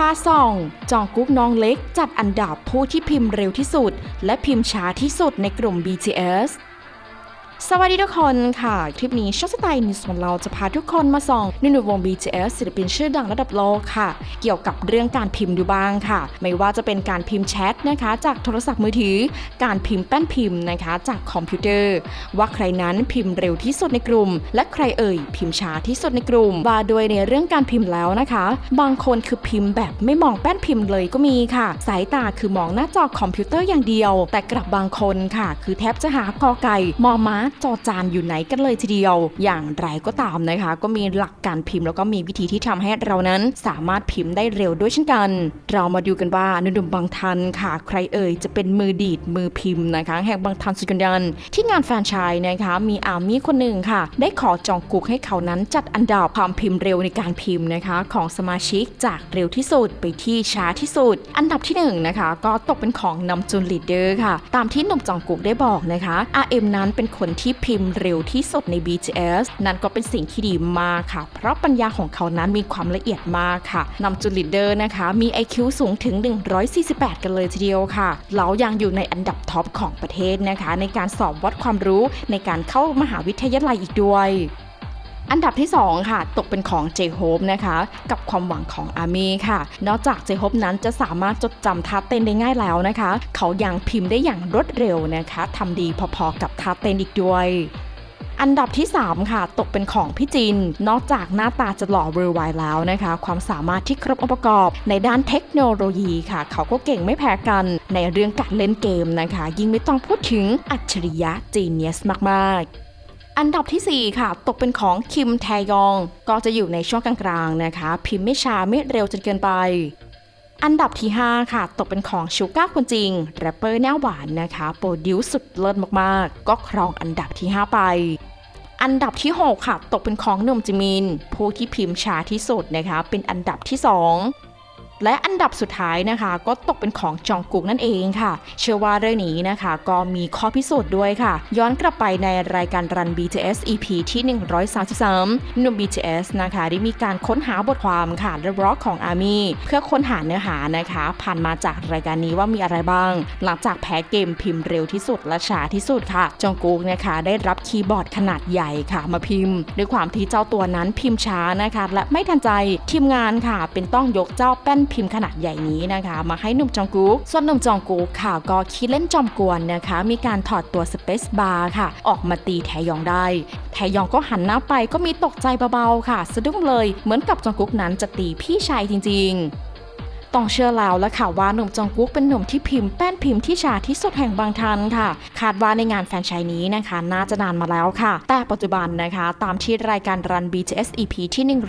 พาส่อง จองกุ๊กน้องเล็กจัดอันดับผู้ที่พิมพ์เร็วที่สุด และพิมพ์ช้าที่สุดในกลุ่ม BTS สวัสดีทุกคนค่ะ คลิปนี้ช่องสไตล์นิวส์ของเราจะพาทุกคนมาส่องนหนุ่มวง BTS ศิลปินชื่อดังระดับโลกค่ะ เกี่ยวกับเรื่องการพิมพ์ดูบ้างค่ะ ไม่ว่าจะเป็นการพิมพ์แชทนะคะ จากโทรศัพท์มือถือ การพิมพ์แป้นพิมพ์นะคะ จากคอมพิวเตอร์ ว่าใครนั้นพิมพ์เร็วที่สุดในกลุ่ม และใครเอ่ย พิมพ์ช้าที่สุดในกลุ่มว่าโดยในเรื่องการพิมพ์แล้วนะคะ บางคนคือพิมพ์แบบไม่มองแป้นพิมพ์เลยก็มีค่ะ สายตาคือมองหน้าจอคอมพิวเตอร์อย่างเดียว แต่กลับบางคนค่ะ คือแทบจะหากอไก่มอม้าจอจานอยู่ไหนกันเลยทีเดียว อย่างไรก็ตามนะคะ ก็มีหลักการพิมพ์แล้วก็มีวิธีที่ทำให้เรานั้นสามารถพิมพ์ได้เร็วด้วยเช่นกัน เรามาดูกันว่านุ่มบางทันค่ะ ใครเอ่ยจะเป็นมือดีดมือพิมพ์นะคะ แห่งบางทันสุกันยัน ที่งานแฟนชายนะคะ มีอามี่คนหนึ่งค่ะ ได้ขอจองกุกให้เขานั้นจัดอันดับความพิมพ์เร็วในการพิมพ์นะคะ ของสมาชิกจากเร็วที่สุดไปที่ช้าที่สุด อันดับที่หนึ่งนะคะ ก็ตกเป็นของนำจุนลีดเดอร์ค่ะ ตามที่หนุ่มจองกุกได้บอกนะคะ RM นั้นเป็นคนที่พิมพ์เร็วที่สุดใน BTS นั่นก็เป็นสิ่งที่ดีมากค่ะ เพราะปัญญาของเขานั้นมีความละเอียดมากค่ะนำจุลิดเดอร์นะคะ มี IQ สูงถึง 148 กันเลยทีเดียวค่ะแล้วยังอยู่ในอันดับท็อปของประเทศนะคะ ในการสอบวัดความรู้ในการเข้ามหาวิทยาลัยอีกด้วย อันดับที่ 2 ค่ะ ตกเป็นของเจโฮปนะคะ กับความหวังของอาร์มี่ค่ะ นอกจากเจโฮปนั้นจะสามารถจดจำท่าเต้นได้ง่ายแล้วนะคะ เขายังพิมพ์ได้อย่างรวดเร็วนะคะทำดีพอๆกับท่าเต้นอีกด้วยอันดับที่ 3 ค่ะ ตกเป็นของพี่จิน นอกจากหน้าตาจะหล่อเวอร์ไวแล้วนะคะ ความสามารถที่ครบองค์ประกอบ ในด้านเทคโนโลยีค่ะ เขาก็เก่งไม่แพ้กันในเรื่องการเล่นเกมนะคะ ยิ่งไม่ต้องพูดถึงอัจฉริยะจีเนียสมากๆ อันดับทีสี่ 4 ค่ะ ตกเป็นของคิมแทยอง ก็จะอยู่ในช่วงกลางๆนะคะ พิมพ์ไม่ช้าไม่เร็วจนเกินไป อันดับที่ 5 ค่ะ ตกเป็นของชูก้าคนจริงแรปเปอร์หน้าหวานนะคะโปรดิวสุดเลิศมากๆ ก็ครองอันดับที่ 5 ไป อันดับที่ 6 ค่ะ ตกเป็นของหนุ่มจิมิน ผู้ที่พิมพ์ช้าที่สุดนะคะ เป็นอันดับที่ 2 และอันดับสุดท้ายนะคะ ก็ตกเป็นของจองกุกนั่นเองค่ะ เชื่อว่าเรื่องนี้นะคะ ก็มีข้อพิสูจน์ด้วยค่ะ ย้อนกลับไปในรายการรัน BTS EP ที่ 133หนุ่ม BTS นะคะได้มีการค้นหาบทความค่ะและบล็อกของ Army เพื่อค้นหาเนื้อหานะคะ ผ่านมาจากรายการนี้ว่ามีอะไรบ้าง หลังจากแพ้เกมพิมพ์เร็วที่สุดและช้าที่สุดค่ะ จองกุกนะคะ ได้รับคีย์บอร์ดขนาดใหญ่ค่ะ มาพิมพ์ ด้วยความที่เจ้าตัวนั้นพิมพ์ช้านะคะ และไม่ทันใจทีมงานค่ะ เป็นต้องยกเจ้าแป้นพิมพ์ขนาดใหญ่นี้นะคะ มาให้หนุ่มจองกุกส่วนหนุ่มจองกุกค่ะก็คิดเล่นจอมกวนนะคะ มีการถอดตัวสเปซบาร์ค่ะ ออกมาตีแทยองได้ แทยองก็หันหน้าไปก็มีตกใจเบาๆค่ะ สะดุ้งเลยเหมือนกับจองกุ๊กนั้นจะตีพี่ชายจริง ๆ ต้องเชื่อแล้วและค่ะว่าหนุ่มจองกุ๊กเป็นหนุ่มที่พิมพ์แป้นพิมพ์ที่ชาที่สุดแห่งบางทันค่ะ คาดว่าในงานแฟนไชายนี้นะคะ น่าจะนานมาแล้วค่ะ แต่ปัจจุบันนะคะ ตามที่รายการรัน BTS EP ที่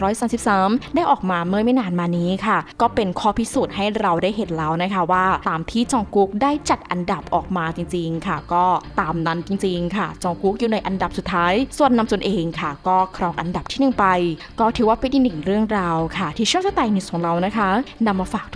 133 ได้ออกมาเมื่อไม่นานมานี้ค่ะ ก็เป็นข้อพิสูจน์ให้เราได้เห็นแล้วนะคะว่าตามที่จองกุ๊กได้จัดอันดับออกมาจริง ๆ ค่ะ ก็ตามนั้นจริง ๆ ค่ะ จองกุ๊กอยู่ในอันดับสุดท้าย ส่วนนำจนเองค่ะ ก็ครองอันดับที่หนึ่งไป ก็ถือว่าเป็นอีกหนึ่งเรื่องราวค่ะ ที่ช่องสไตล์นิสของเรานะคะนำมาฝากท